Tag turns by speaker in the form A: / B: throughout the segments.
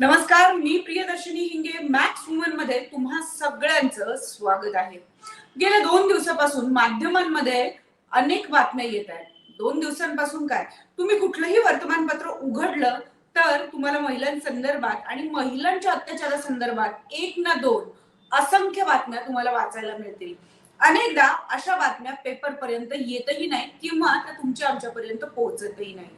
A: नमस्कार मी प्रियदर्शनी हिंगे मॅक्स वुमनमध्ये तुम्हा सगळ्यांचं स्वागत आहे. गेल्या दोन दिवसापासून माध्यमांमध्ये अनेक बातम्या येत आहेत. दोन दिवसांपासून काय? तुम्ही कुठलंही वर्तमानपत्र उघडलं तर तुम्हाला महिलांसंदर्भात आणि महिलांच्या अत्याचारासंदर्भात एक ना दोन असंख्य बातम्या तुम्हाला वाचायला मिळतील. अनेकदा अशा बातम्या पेपर पर्यंत येतही नाही किंवा त्या तुमच्या आमच्यापर्यंत पोहोचतही नाही.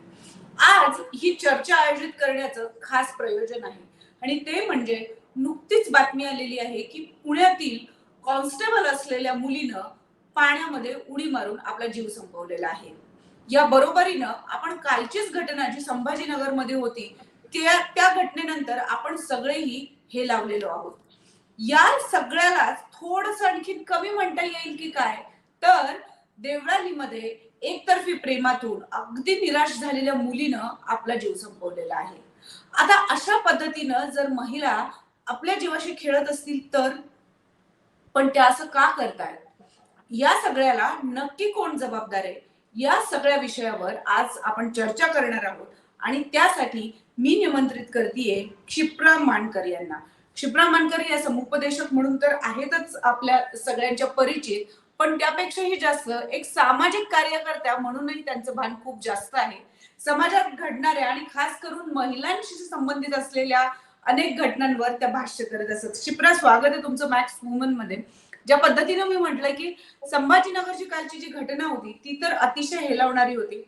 A: आज ही चर्चा आयोजित करण्याचं खास प्रयोजन आहे. आणि ते म्हणजे नुकतीच बातमी आलेली आहे की पुण्यातील कॉन्स्टेबल असलेल्या मुलीनं पाण्यामध्ये उडी मारून आपला जीव संपवलेला आहे. या बरोबरीनं आपण कालचीच घटना जी संभाजीनगरमध्ये होती त्या त्या घटनेनंतर आपण सगळेही हे लावलेलो आहोत. या सगळ्याला थोडस आणखी कमी म्हणता येईल की काय? तर देवळालीमध्ये एकतर्फी प्रेमातून अगदी निराश झालेल्या मुलीनं आपला जीव संपवलेला आहे. आता अशा पद्धतीनं जर महिला आपल्या जीवाशी खेळत असतील तर? पण त्या असं का करतायत? या सगळ्याला नक्की कोण जबाबदार आहे? या सगळ्या विषयावर आज आपण चर्चा करणार आहोत. आणि त्यासाठी मी निमंत्रित करतेय क्षिप्रा मानकर यांना. क्षिप्रा मानकर या समुपदेशक म्हणून तर आहेतच आपल्या सगळ्यांच्या परिचित. पण त्यापेक्षाही जास्त एक सामाजिक कार्यकर्त्या म्हणूनही त्यांचं भान खूप जास्त आहे. समाजात घडणाऱ्या आणि खास करून महिलांशी संबंधित असलेल्या अनेक घटनांवर त्या भाष्य करत असत. शिप्रा स्वागत आहे तुमचं मॅक्स वुमनमध्ये. ज्या पद्धतीनं मी म्हटलंय की संभाजीनगरची कालची जी घटना होती ती तर अतिशय हेलावणारी होती.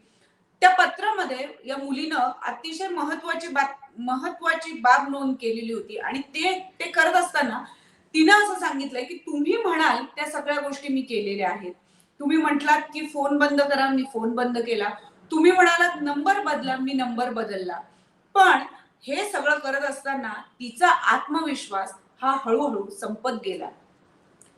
A: त्या पत्रामध्ये या मुलीनं अतिशय महत्वाची बाब महत्वाची बाब नोंद केलेली होती आणि ते ते करत असताना तिनं असं सांगितलंय की तुम्ही म्हणाल त्या सगळ्या गोष्टी मी केलेल्या आहेत. तुम्ही म्हटलात की फोन बंद करा मी फोन बंद केला. तुम्ही म्हणालात नंबर बदला मी नंबर बदलला. पण हे सगळं करत असताना तिचा आत्मविश्वास हा हळूहळू संपत गेला.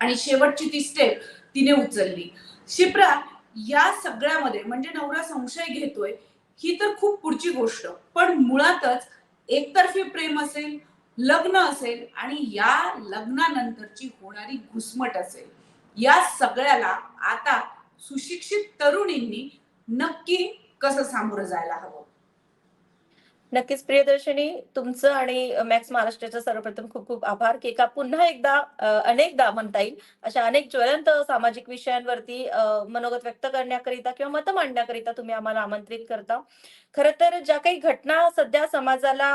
A: आणि शेवटची ती स्टेप तिने उचलली. शिप्रा या सगळ्यामध्ये म्हणजे नवरा संशय घेतोय ही तर खूप पुढची गोष्ट. पण मुळातच एकतर्फी प्रेम असेल लग्न असेल आणि या लग्नानंतरची होणारी घुसमट असेल या सगळ्याला आता सुशिक्षित तरुणींनी नक्की कसं सामोरं जायला हवं?
B: नक्कीच प्रियदर्शनी तुमचं आणि मॅक्स महाराष्ट्राचं सर्वप्रथम खूप खूप आभार की का पुन्हा एकदा अनेकदा म्हणता येईल अशा अनेक ज्वलंत सामाजिक विषयांवरती मनोगत व्यक्त करण्याकरिता किंवा मतं मांडण्याकरिता तुम्ही आम्हाला आमंत्रित करता. खर तर ज्या काही घटना सध्या समाजाला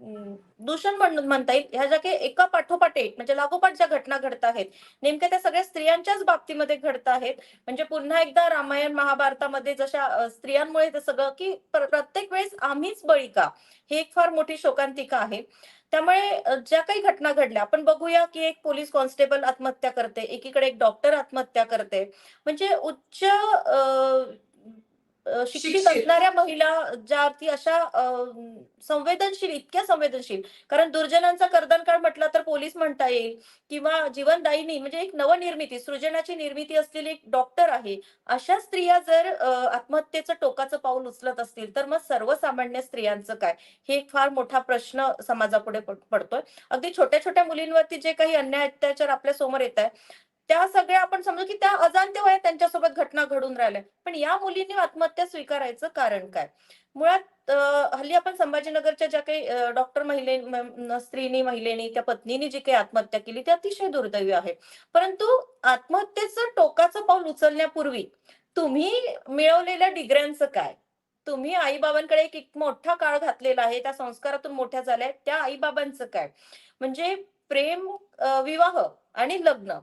B: दूषण म्हणून म्हणता येईल. ह्या ज्या काही एका पाठोपाठ एक म्हणजे लागोपाठ ज्या घटना घडत आहेत नेमक्या त्या सगळ्या स्त्रियांच्याच बाबतीमध्ये घडत आहेत. म्हणजे पुन्हा एकदा रामायण महाभारतामध्ये जशा स्त्रियांमुळे ते सगळं की प्र- प्रत्येक वेळेस आम्हीच बळी का ही एक फार मोठी शोकांतिका आहे. त्यामुळे ज्या काही घटना घडल्या आपण बघूया की एक पोलीस कॉन्स्टेबल आत्महत्या करते एकीकडे एक डॉक्टर आत्महत्या करते. म्हणजे उच्च शिक्षित. असणाऱ्या महिला ज्या ती अशा संवेदनशील इतक्या संवेदनशील. कारण दुर्जनांचा कर्दनकाळ म्हटला तर पोलीस म्हणता येईल किंवा जीवनदायिनी म्हणजे एक नवनिर्मिती सृजनाची निर्मिती असलेली एक डॉक्टर आहे. अशा स्त्रिया जर आत्महत्येचं टोकाचं पाऊल उचलत असतील तर मग सर्वसामान्य स्त्रियांचं काय? हे एक फार मोठा प्रश्न समाजापुढे पड- पडतोय. अगदी छोट्या छोट्या मुलींवरती जे काही अन्याय अत्याचार आपल्यासमोर येत आहे त्या सगळ्या आपण समजू की त्या अजाणते वयात त्यांच्यासोबत घटना घडून राहिल्या. पण या मुलींनी आत्महत्या स्वीकारायचं कारण काय? मुळात हल्ली आपण संभाजीनगरच्या ज्या काही डॉक्टर महिले स्त्रीनी महिलेनी त्या पत्नीने जी काही आत्महत्या केली ती अतिशय दुर्दैवी आहे. परंतु आत्महत्येचं टोकाचं पाऊल उचलण्यापूर्वी तुम्ही मिळवलेल्या डिग्र्यांचं काय? तुम्ही आईबाबांकडे एक एक मोठा काळ घातलेला आहे त्या संस्कारातून मोठ्या झाल्या त्या आईबाबांचं काय? म्हणजे प्रेम विवाह आणि लग्न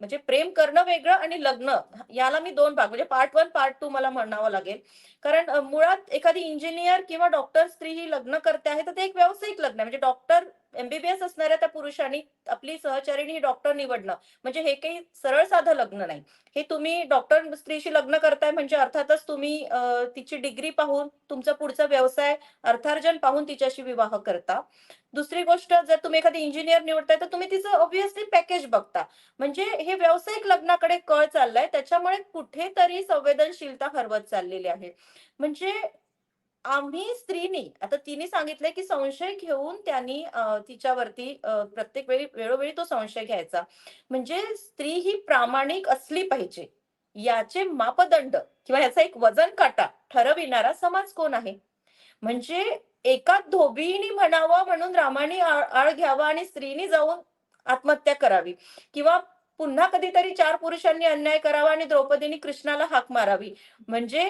B: म्हणजे प्रेम करणं वेगळं आणि लग्न याला मी दोन भाग म्हणजे पार्ट वन पार्ट टू मला म्हणावं लागेल. कारण मुळात एखादी इंजिनियर किंवा डॉक्टर स्त्री ही लग्न करते आहे तर ते एक व्यावसायिक लग्न आहे. म्हणजे डॉक्टर एमबीबीएस असणाऱ्या त्या पुरुषांनी आपली सहचारिणी डॉक्टर निवडणं. म्हणजे हे काही सरळ साधं लग्न नाही. हे तुम्ही डॉक्टर स्त्रीशी लग्न करताय म्हणजे अर्थातच तुम्ही तिची डिग्री पाहून तुमचा पुढचा व्यवसाय अर्थार्जन पाहून तिच्याशी विवाह करता. दुसरी गोष्ट जर तुम्ही एखादी इंजिनियर निवडताय तर तुम्ही तिचं ऑब्व्हियसली पॅकेज बघता. म्हणजे हे व्यावसायिक लग्नाकडे कळ चाललाय. त्याच्यामुळे कुठेतरी संवेदनशीलता हरवत चाललेली आहे. म्हणजे आम्ही स्त्रीनी आता तिने सांगितलंय की संशय घेऊन त्यांनी तिच्यावरती प्रत्येक वेळी वेळोवेळी तो संशय घ्यायचा. म्हणजे स्त्री ही प्रामाणिक असली पाहिजे. याचे मापदंड किंवा याचा एक वजन काटा ठरविणारा समाज कोण आहे? म्हणजे एका धोबीनी म्हणावं म्हणून रामाने आळ आळ घ्यावा आणि स्त्रीनी जाऊन आत्महत्या करावी. किंवा पुन्हा कधीतरी चार पुरुषांनी अन्याय करावा आणि द्रौपदीने कृष्णाला हाक मारावी. म्हणजे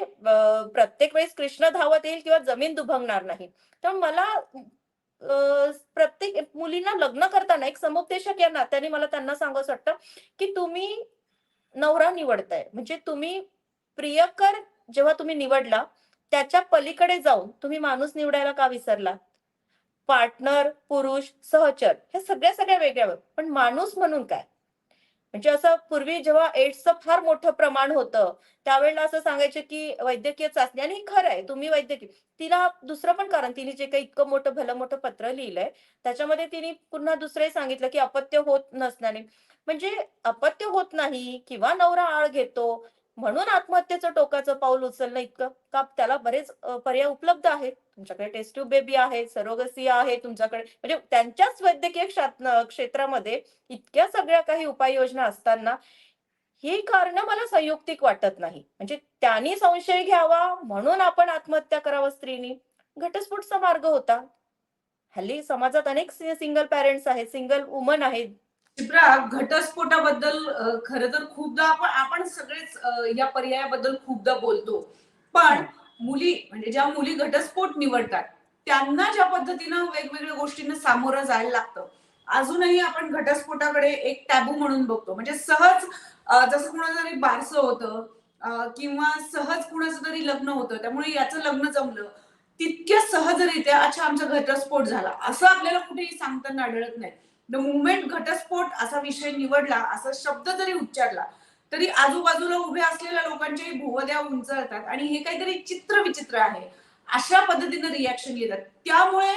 B: प्रत्येक वेळेस कृष्ण धावत येईल किंवा जमीन दुभंगणार नाही. तर मला प्रत्येक मुलींना लग्न करताना एक समुपदेशक या नात्याने मला त्यांना सांगावं वाटतं की तुम्ही नवरा निवडताय. म्हणजे तुम्ही प्रियकर जेव्हा तुम्ही निवडला त्याच्या पलीकडे जाऊन तुम्ही माणूस निवडायला का विसरला? पार्टनर पुरुष सहचर हे सगळ्या सगळ्या वेगळ्या. पण माणूस म्हणून काय? म्हणजे असं पूर्वी जेव्हा एड्सचं फार मोठं प्रमाण होतं त्यावेळेला असं सांगायचं की वैद्यकीय चाचणी आणि हे खरं आहे तुम्ही वैद्यकीय तिला दुसरं पण कारण तिने जे काही इतकं मोठं भलं मोठं पत्र लिहिलंय त्याच्यामध्ये तिने पुन्हा दुसरे सांगितलं की अपत्य होत नसल्याने म्हणजे अपत्य होत नाही किंवा नवरा आळ घेतो म्हणून आत्महत्येचं टोकाचं पाऊल उचलणं इतकं का त्याला बरेच पर्याय उपलब्ध आहेत. तुमच्याकडे टेस्ट ट्यूब बेबी आहे सरोगसी आहे तुमच्याकडे. म्हणजे त्यांच्याच वैद्यकीय क्षेत्रामध्ये इतक्या सगळ्या काही उपाययोजना असताना ही कारण मला संयुक्तिक वाटत नाही. म्हणजे त्यांनी संशय घ्यावा म्हणून आपण आत्महत्या करावं स्त्रीनी. घटस्फोटचा मार्ग होता. हल्ली समाजात अनेक सिंगल पॅरेंट्स आहेत सिंगल वुमन आहेत.
A: चित्रा घटस्फोटाबद्दल खरं तर खूपदा आपण आपण सगळेच या पर्यायाबद्दल खूपदा बोलतो. पण मुली म्हणजे ज्या मुली घटस्फोट निवडतात त्यांना ज्या पद्धतीनं वेगवेगळ्या गोष्टींना सामोरं जायला लागतं अजूनही आपण घटस्फोटाकडे एक टॅबू म्हणून बघतो. म्हणजे सहज जसं कुणाचं तरी बारसं होतं किंवा सहज कुणाचं तरी लग्न होतं त्यामुळे याचं लग्न जमलं तितक्या सहजरित्या अच्छा आमचा घटस्फोट झाला. असं आपल्याला कुठेही सांगताना आढळत नाही. द मुवमेंट घटस्फोट असा विषय निवडला असा शब्द जरी उच्चारला तरी आजूबाजूला उभे असलेल्या लोकांच्याही भुवद्या उंचाळतात. आणि हे काहीतरी चित्र विचित्र आहे. अशा पद्धतीनं रिॲक्शन येतात. त्यामुळे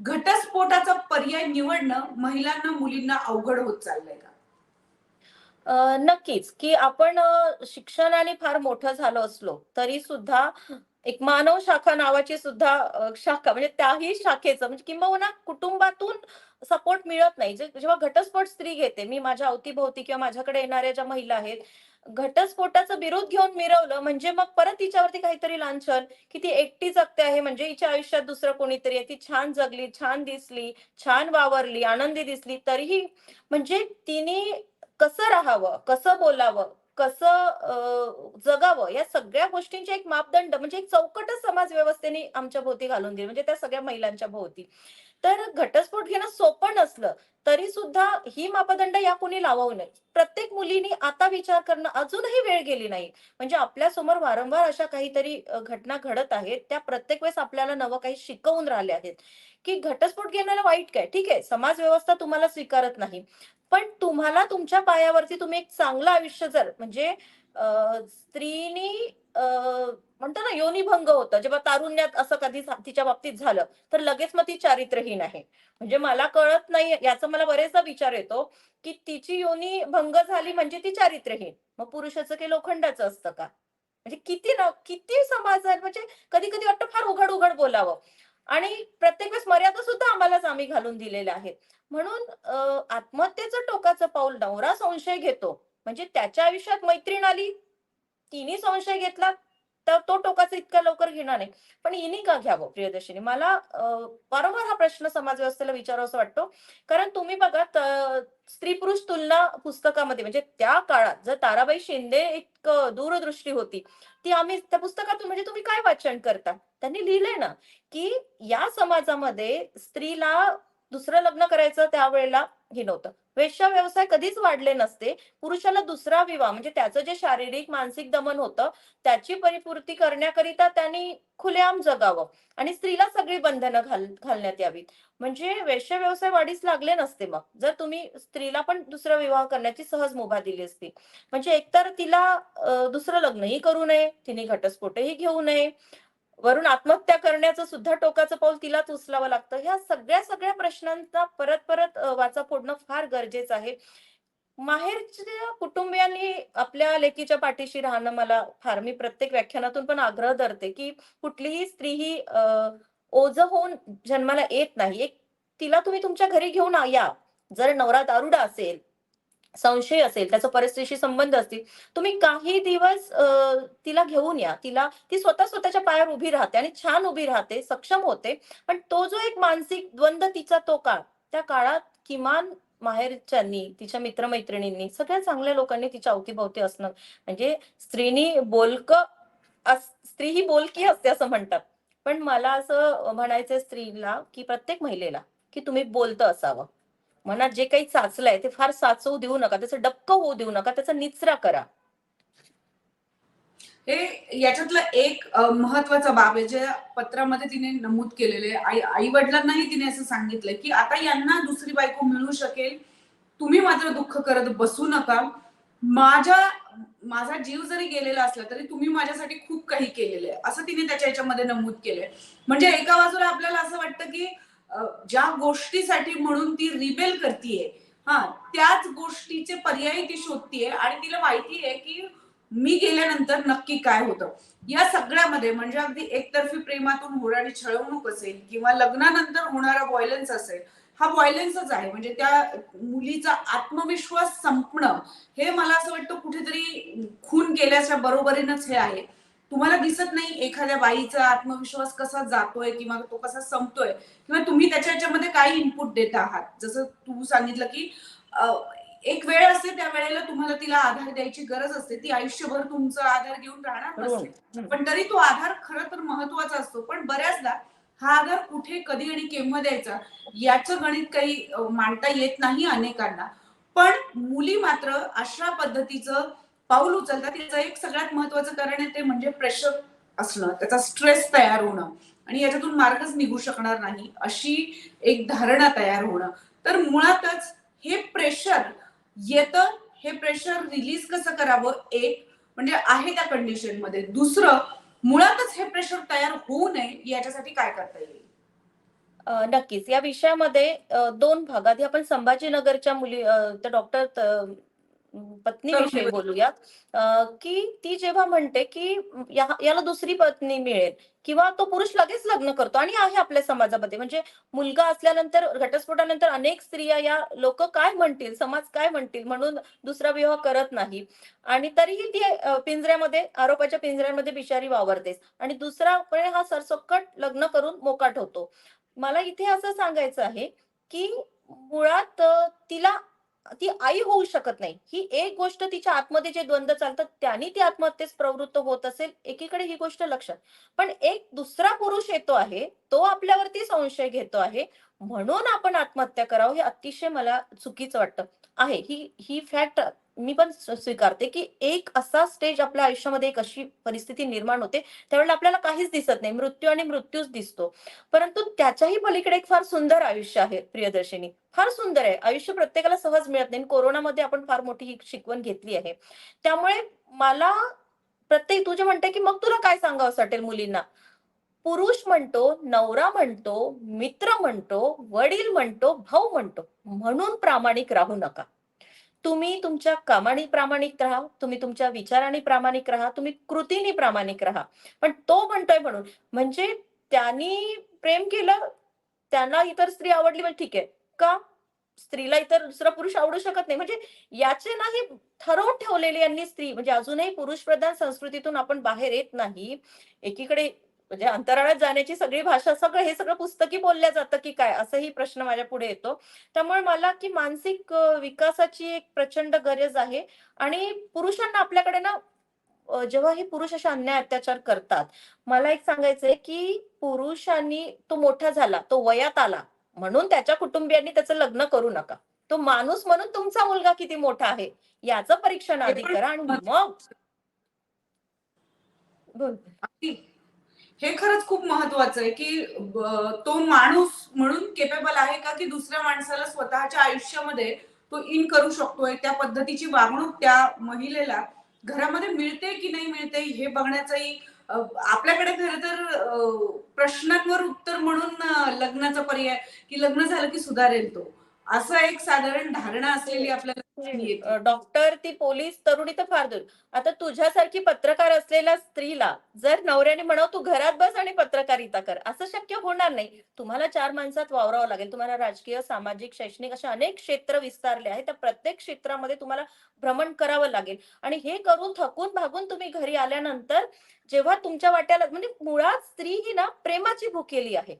A: घटस्फोटाचा पर्याय निवडणं महिलांना मुलींना अवघड होत चाललंय का?
B: नक्कीच. की आपण शिक्षणाने फार मोठं झालो असलो तरी सुद्धा एक मानव शाखा नावाची सुद्धा शाखा म्हणजे त्याही शाखेचं म्हणजे किंबहुना कुटुंबातून सपोर्ट मिळत नाही. जे जेव्हा घटस्फोट स्त्री घेते मी माझ्या अवतीभोवती किंवा माझ्याकडे येणाऱ्या ज्या महिला आहेत घटस्फोटाचा विरोध घेऊन मिरवलं म्हणजे मग परत तिच्यावरती काहीतरी लांछन की ती एकटी जगते आहे म्हणजे हिच्या आयुष्यात दुसरं कोणीतरी आहे ती छान जगली छान दिसली छान वावरली आनंदी दिसली तरीही म्हणजे तिने कसं राहावं कसं बोलावं कसं जगावं या सगळ्या गोष्टींचे एक मापदंड म्हणजे एक चौकटच समाज व्यवस्थेने आमच्या भोवती घालून दिली म्हणजे त्या सगळ्या महिलांच्या भोवती. तर घटस्फोट घेणं सोपं नसलं तरी सुद्धा ही मापदंड या कोणी लावू नये प्रत्येक मुलीने आता विचार करणं अजूनही वेळ गेली नाही. म्हणजे आपल्यासमोर वारंवार अशा काहीतरी घटना घडत आहेत त्या प्रत्येक वेळेस आपल्याला नवं काही शिकवून राहिले आहेत. की घटस्फोट घेण्याला वाईट काय? ठीक आहे समाज व्यवस्था तुम्हाला स्वीकारत नाही. पण तुम्हाला तुमच्या पायावरती तुम्ही एक चांगलं आयुष्य जर म्हणजे स्त्रीनी म्हणतो ना योनिभंग होतं. जेव्हा तारुण्यात असं कधी तिच्या बाबतीत झालं तर लगेच मग ती चारित्रहीन आहे. म्हणजे मला कळत नाही याचा मला बरेचदा विचार येतो की तिची योनी भंग झाली म्हणजे ती चारित्रहीन मग पुरुषाचं काही लोखंडाचं असतं का? म्हणजे किती ना किती समाजात म्हणजे कधी कधी वाटतं फार उघड उघड बोलावं. आणि प्रत्येक वेळेस मर्यादा सुद्धा आम्हालाच आम्ही घालून दिलेल्या आहेत. म्हणून आत्महत्येचं टोकाचं पाऊल नवरा संशय घेतो. म्हणजे त्याच्या आयुष्यात मैत्रीण आली तिने संशय घेतला तर तो टोकाचं इतक्या लवकर घेणार नाही. पण हिने का घ्यावं प्रियदर्शनी? मला वारंवार हा प्रश्न समाज व्यवस्थेला विचारावासा वाटतो. कारण तुम्ही बघा स्त्री पुरुष तुलना पुस्तकामध्ये म्हणजे त्या काळात जर ताराबाई शिंदे एक दूरदृष्टी होती ती आम्ही त्या पुस्तकातून म्हणजे तुम्ही काय वाचन करता? त्यांनी लिहिलंय ना की या समाजामध्ये स्त्रीला दुसरं लग्न करायचं त्यावेळेला हे नव्हतं वेश्या व्यवसाय कधीच वाढले नसते. पुरुषाला दुसरा विवाह म्हणजे त्याचं जे शारीरिक मानसिक दमन होतं त्याची परिपूर्ती करण्याकरिता त्यांनी खुलेआम जगावं आणि स्त्रीला सगळी बंधनं घाल घालण्यात यावीत. म्हणजे वेश्या व्यवसाय वाढीस लागले नसते मग. जर तुम्ही स्त्रीला पण दुसरा विवाह करण्याची सहज मुभा दिली असती. म्हणजे एकतर तिला दुसरं लग्नही करू नये तिने घटस्फोटही घेऊ नये. वरून आत्महत्या करण्याचं सुद्धा टोकाचं पाऊल तिलाच उचलावं लागतं. ह्या सगळ्या सगळ्या प्रश्नांचा परत परत वाचा फोडणं फार गरजेचं आहे. माहेरच्या कुटुंबियांनी आपल्या लेकीच्या पाठीशी राहणं मला फार मी प्रत्येक व्याख्यानातून पण आग्रह धरते की कुठलीही स्त्री ही ओझ होऊन जन्माला येत नाही. एक तिला तुम्ही तुमच्या घरी घेऊन या. जर नवरा दारुडा असेल संशय असेल त्याचा परिस्थितीशी संबंध असतील तुम्ही काही दिवस तिला घेऊन या. तिला ती स्वतः स्वतःच्या पायावर उभी राहते आणि छान उभी राहते सक्षम होते. पण तो जो एक मानसिक द्वंद्व तिचा तो काळ त्या काळात किमान माहेरच्यांनी तिच्या मित्रमैत्रिणींनी सगळ्या चांगल्या लोकांनी तिच्या अवतीभोवती असणं म्हणजे स्त्रीनी बोलक अस- स्त्री ही बोलकी असते असं म्हणतात. पण मला असं म्हणायचंय स्त्रीला की प्रत्येक महिलेला की तुम्ही बोलतं असावं. मनात जे काही चाचलंय ते फार साचवू देऊ नका त्याचं डबकं होऊ देऊ नका त्याचा निचरा करा.
A: हे याच्यातलं एक महत्त्वाचा बाब आहे जे पत्रामध्ये तिने नमूद केलेले आई आई वडिलांनाही तिने असं सांगितलंय की आता यांना दुसरी बायको मिळू शकेल. तुम्ही मात्र दुःख करत बसू नका. माझ्या माझा जीव जरी गेलेला असला तरी तुम्ही माझ्यासाठी खूप काही केलेलं आहे असं तिने त्याच्या याच्यामध्ये नमूद केलंय. म्हणजे एका बाजूला आपल्याला असं वाटतं की ज्या गोष्टीसाठी म्हणून ती रिबेल करतीये हा त्याच गोष्टीचे पर्याय ती शोधतीये आणि तिला माहिती आहे की मी गेल्यानंतर नक्की काय होतं. या सगळ्यामध्ये म्हणजे अगदी एकतर्फी प्रेमातून होणारी छळवणूक असेल किंवा लग्नानंतर होणारा व्हायलन्स असेल हा व्हायलन्सच आहे. म्हणजे त्या मुलीचा आत्मविश्वास संपणं हे मला असं वाटतं कुठेतरी खून केल्याच्या बरोबरीनच हे आहे. तुम्हाला दिसत नाही एखाद्या बाईचा आत्मविश्वास कसा जातोय किंवा तो कसा संपतोय किंवा तुम्ही त्याच्या याच्यामध्ये काय इनपुट देत आहात. जसं तू सांगितलं की एक वेळ असते त्या वेळेला तुम्हाला तिला आधार द्यायची गरज असते. ती आयुष्यभर तुमचा आधार घेऊन राहणार नसते. पण तरी तो आधार खरं तर महत्त्वाचा असतो. पण बऱ्याचदा हा आधार कुठे कधी आणि केव्हा द्यायचा याचं गणित काही मांडता येत नाही अनेकांना. पण मुली मात्र अशा पद्धतीचं पाऊल उचलतात. त्याचं एक सगळ्यात महत्वाचं कारण आहे ते म्हणजे प्रेशर असणं. त्याचा स्ट्रेस तयार होणं. आणि याच्यातून मार्गच निघू शकणार नाही अशी एक धारणा तयार होणं. तर मुळातच हे प्रेशर येतं हे प्रेशर रिलीज कसं करावं? एक म्हणजे आहे त्या कंडिशनमध्ये. दुसरं मुळातच हे प्रेशर तयार होऊ नये याच्यासाठी काय करता येईल?
B: नक्कीच. या विषयामध्ये दोन भाग. आधी आपण संभाजीनगरच्या मुली डॉक्टर पत्नीविषयी
A: तरुणी-
B: बोलूया अ, की ती जेव्हा म्हणते की या- याला दुसरी पत्नी मिळेल किंवा तो पुरुष लगेच लग्न करतो आणि आहे आपल्या समाजामध्ये. म्हणजे मुलगा असल्यानंतर घटस्फोटानंतर अनेक स्त्रिया या लोक काय म्हणतील समाज काय म्हणतील म्हणून दुसरा विवाह करत नाही. आणि तरीही ती पिंजऱ्यामध्ये आरोपाच्या पिंजऱ्यामध्ये बिचारी वावरतेस आणि दुसरा पण हा सरसकट लग्न करून मोकाट होतो. मला इथे असं सांगायचं आहे की मुळात तिला ती आई होऊ शकत नाही. ही एक गोष्ट तिच्या आतमध्ये जे द्वंद्व चालतात त्यांनी ती आत्महत्येस प्रवृत्त होत असेल एकीकडे ही गोष्ट लक्षात. पण एक दुसरा पुरुष येतो आहे तो आपल्यावरती संशय घेतो आहे म्हणून आपण आत्महत्या करावं हे अतिशय मला चुकीचं वाटतं. आहे ही ही फॅक्ट मी पण स्वीकारते की एक असा स्टेज आपल्या आयुष्यामध्ये एक अशी परिस्थिती निर्माण होते त्यावेळेला आपल्याला काहीच दिसत नाही. मृत्यू आणि मृत्यूच दिसतो. परंतु त्याच्याही पलीकडे एक फार सुंदर आयुष्य आहे प्रियदर्शिनी. फार सुंदर आहे. आयुष्य प्रत्येकाला सहज मिळत नाही. कोरोनामध्ये आपण फार मोठी ही शिकवण घेतली आहे. त्यामुळे मला प्रत्येक तू जे म्हणते की मग तुला काय सांगावं वाटेल मुलींना? पुरुष म्हणतो नवरा म्हणतो मित्र म्हणतो वडील म्हणतो भाऊ म्हणतो. म्हणून प्रामाणिक राहू नका. तुम्ही तुमच्या कामाने प्रामाणिक राहा तुम्ही तुमच्या विचाराने प्रामाणिक राहा तुम्ही कृतीने प्रामाणिक राहा. पण तो म्हणतोय म्हणून म्हणजे त्यांनी प्रेम केलं त्यांना इतर स्त्री आवडली म्हणजे ठीक आहे. का? स्त्रीला इतर दुसरा पुरुष आवडू शकत नाही. म्हणजे याचे नाही ठरवून ठेवलेले यांनी स्त्री म्हणजे अजूनही पुरुष प्रधान संस्कृतीतून आपण बाहेर येत नाही. एकीकडे म्हणजे अंतराळात जाण्याची सगळी भाषा सगळं हे सगळं पुस्तकी बोलल्या जातं की काय? असंही प्रश्न माझ्या पुढे येतो. त्यामुळे मला की मानसिक विकासाची एक प्रचंड गरज आहे आणि पुरुषांना आपल्याकडे ना जेव्हा हे पुरुष असे अन्याय अत्याचार करतात मला एक सांगायचंय की पुरुषांनी तो मोठा झाला तो वयात आला म्हणून त्याच्या कुटुंबियांनी त्याचं लग्न करू नका. तो माणूस म्हणून तुमचा मुलगा किती मोठा आहे याचं परीक्षण आधी करा आणि मग. बोल.
A: हे खरंच खूप महत्वाचं आहे की तो माणूस म्हणून केपेबल आहे का की दुसऱ्या माणसाला स्वतःच्या आयुष्यामध्ये तो इन करू शकतोय त्या पद्धतीची वागणूक त्या महिलेला घरामध्ये मिळते की नाही मिळते हे बघण्याचाही आपल्याकडे खरं तर प्रश्नांवर उत्तर म्हणून लग्नाचा पर्याय की लग्न झालं की सुधारेल तो. असं एक साधारण धारणा असलेली आपल्याला
B: डॉक्टर ती पोलीस तरुणी तर फार दूर. आता तुझ्यासारखी पत्रकार असलेल्या स्त्रीला जर नवऱ्याने म्हणावं तू घरात बस आणि पत्रकारिता कर. असं शक्य होणार नाही. तुम्हाला चार माणसात वावरावं लागेल. तुम्हाला राजकीय सामाजिक शैक्षणिक अशा अनेक क्षेत्र विस्तारले आहेत. त्या प्रत्येक क्षेत्रामध्ये तुम्हाला भ्रमण करावं लागेल. आणि हे करून थकून भागून तुम्ही घरी आल्यानंतर जेव्हा तुमच्या वाट्याला म्हणजे मुळात स्त्री ही ना प्रेमाची भुकेली आहे.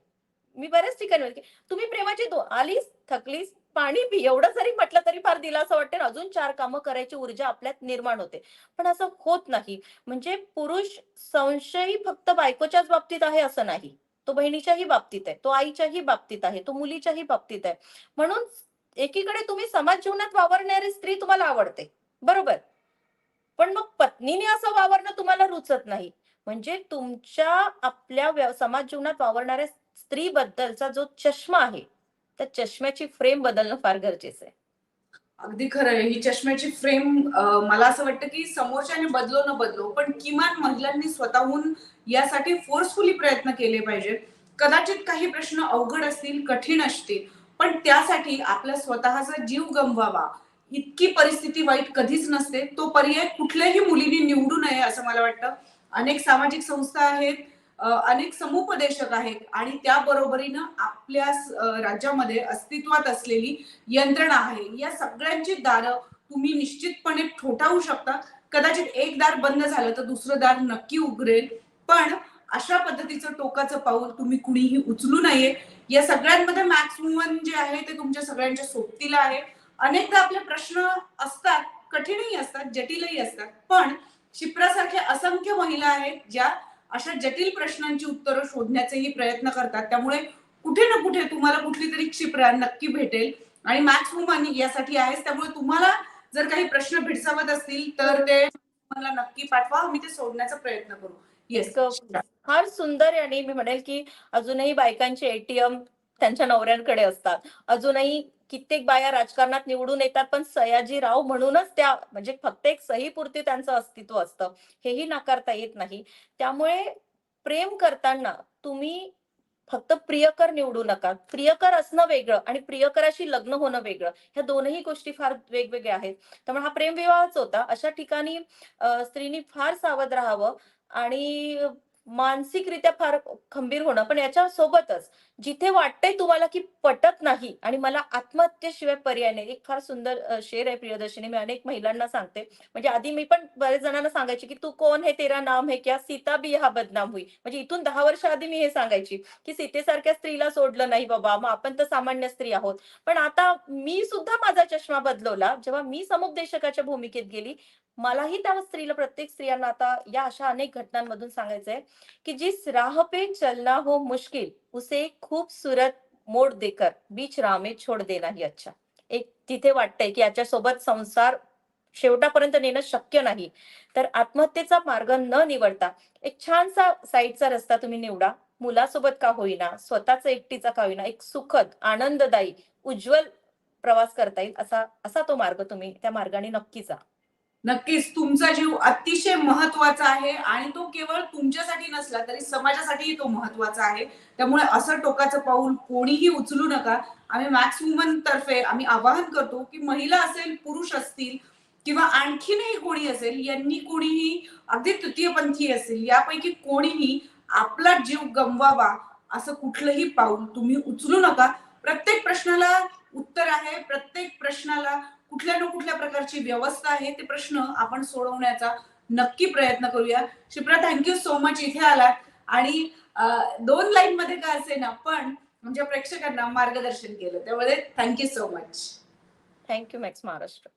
B: मी बऱ्याच ठिकाणी तुम्ही प्रेमाची दो आलीस थकलीस पाणी पी एवढं जरी म्हटलं तरी फार दिलासं वाटते. वाटतं अजून चार कामं करायची ऊर्जा आपल्यात निर्माण होते. पण असं होत नाही. म्हणजे पुरुष संशयी फक्त बायकोच्याच बाबतीत आहे असं नाही. तो बहिणीच्याही बाबतीत आहे. तो आईच्याही बाबतीत आहे. तो मुलीच्याही बाबतीत आहे. म्हणून एकीकडे तुम्ही समाज जीवनात वावरणारी स्त्री तुम्हाला आवडते. बरोबर? पण मग पत्नीने असं वावरणं तुम्हाला रुचत नाही. म्हणजे तुमच्या आपल्या समाज जीवनात वावरणाऱ्या स्त्रीबद्दलचा जो चष्मा आहे त्या चष्म्याची फ्रेम बदलणं फार गरजेचं आहे.
A: अगदी खरं आहे. ही चष्म्याची फ्रेम मला असं वाटतं की समोरच्याने बदलो न बदलो पण किमान महिलांनी स्वतःहून यासाठी फोर्सफुली प्रयत्न केले पाहिजे. कदाचित काही प्रश्न अवघड असतील कठीण असतील पण त्यासाठी आपला स्वतःचा जीव गमवावा. इतकी परिस्थिती वाईट कधीच नसते तो पर्याय कुठल्याही मुलीने निवडू नये असं मला वाटतं. अनेक सामाजिक संस्था आहेत अनेक समुपदेशक आहेत आणि त्या बरोबरीनं आपल्या राज्यामध्ये अस्तित्वात असलेली यंत्रणा आहे. या सगळ्यांची दारं तुम्ही निश्चितपणे ठोठावू शकता. कदाचित एक दार बंद झालं तर दुसरं दार नक्की उघडेल. पण अशा पद्धतीचं टोकाचं पाऊल तुम्ही कुणीही उचलू नये. या सगळ्यांमध्ये मॅक्स वुमन जे आहे ते तुमच्या सगळ्यांच्या सोबतीला आहे. अनेकदा आपले प्रश्न असतात कठीणही असतात जटिलही असतात. पण शिप्रासारख्या असंख्य महिला आहेत ज्या अशा जटिल प्रश्नांची उत्तरं शोधण्याचेही प्रयत्न करतात. त्यामुळे कुठे ना कुठे तुम्हाला कुठली तरी क्षिप्रा नक्की भेटेल. आणि मॅथ्स वुमन यासाठी आहेच त्यामुळे तुम्हाला जर काही प्रश्न भेडसावत असतील तर ते मला नक्की पाठवा. मी ते सोडण्याचा प्रयत्न करू. येस
B: फार सुंदर आणि मी म्हणेल की अजूनही बायकांचे एटीएम त्यांच्या नवऱ्यांकडे असतात. अजूनही कित्येक बाया राजकारणात निवडून येतात पण सयाजीराव म्हणूनच त्या म्हणजे फक्त एक सहीपुरती त्यांचं अस्तित्व असतं. हेही नाकारता येत नाही. त्यामुळे प्रेम करताना तुम्ही फक्त प्रियकर निवडू नका. प्रियकर असणं वेगळं आणि प्रियकराशी लग्न होणं वेगळं. ह्या दोनही गोष्टी फार वेगवेगळ्या आहेत. त्यामुळे हा प्रेमविवाहच होता. अशा ठिकाणी स्त्रीनी फार सावध राहावं आणि मानसिकरित्या फार खंबीर होणं. पण याच्या सोबतच जिथे वाटतंय तुम्हाला की पटत नाही आणि मला आत्महत्येशिवाय पर्याय नाही. एक फार सुंदर शेर आहे प्रियदर्शनी. मी अनेक महिलांना सांगते. म्हणजे आधी मी पण बरेच जणांना सांगायची की तू कोण हे तेरा नाम हे क्या? सीता बी हा बदनाम होई. म्हणजे इथून दहा वर्ष आधी मी हे सांगायची की सीतेसारख्या स्त्रीला सोडलं नाही बाबा. मग आपण तर सामान्य स्त्री आहोत. पण आता मी सुद्धा माझा चष्मा बदलवला. जेव्हा मी समुपदेशकाच्या भूमिकेत गेली मलाही त्या स्त्रीला प्रत्येक स्त्रियांना आता या अशा अनेक घटनांमधून सांगायचंय की जिस राह पे चलना हो मुश्किल उसे खूबसूरत मोड देकर बीच राह में छोड़ देना ही अच्छा. एक तिथे वाटतंय की याच्या सोबत संसार शेवटापर्यंत नेणं शक्य नाही. तर आत्महत्येचा मार्ग न निवडता एक छानसा साईडचा रस्ता तुम्ही निवडा. मुलासोबत का होईना स्वतःचा एकटीचा का होईना एक सुखद आनंददायी उज्ज्वल प्रवास करता येईल असा असा तो मार्ग तुम्ही त्या मार्गाने नक्की जा.
A: नक्कीच तुमचा जीव अतिशय महत्त्वाचा आहे आणि तो केवळ तुमच्यासाठी नसला तरी समाजासाठीही तो महत्त्वाचा आहे. त्यामुळे असं टोकाचं पाऊल कोणीही उचलू नका. आम्ही मॅक्स वुमन तर्फे आम्ही आवाहन करतो की महिला असेल पुरुष असतील किंवा आणखीनही कोणी असेल यांनी कोणीही अगदी तृतीयपंथी असेल यापैकी कोणीही आपला जीव गमवावा असं कुठलंही पाऊल तुम्ही उचलू नका. प्रत्येक प्रश्नाला उत्तर आहे प्रत्येक प्रश्नाला कुठल्या ना कुठल्या प्रकारची व्यवस्था आहे ते प्रश्न आपण सोडवण्याचा नक्की प्रयत्न करूया. शिप्रा थँक्यू सो मच इथे आलात. आणि दोन लाईन मध्ये का असे ना पण आमच्या प्रेक्षकांना मार्गदर्शन केलं. त्यामुळे thank you so much
B: thank you Max Maharashtra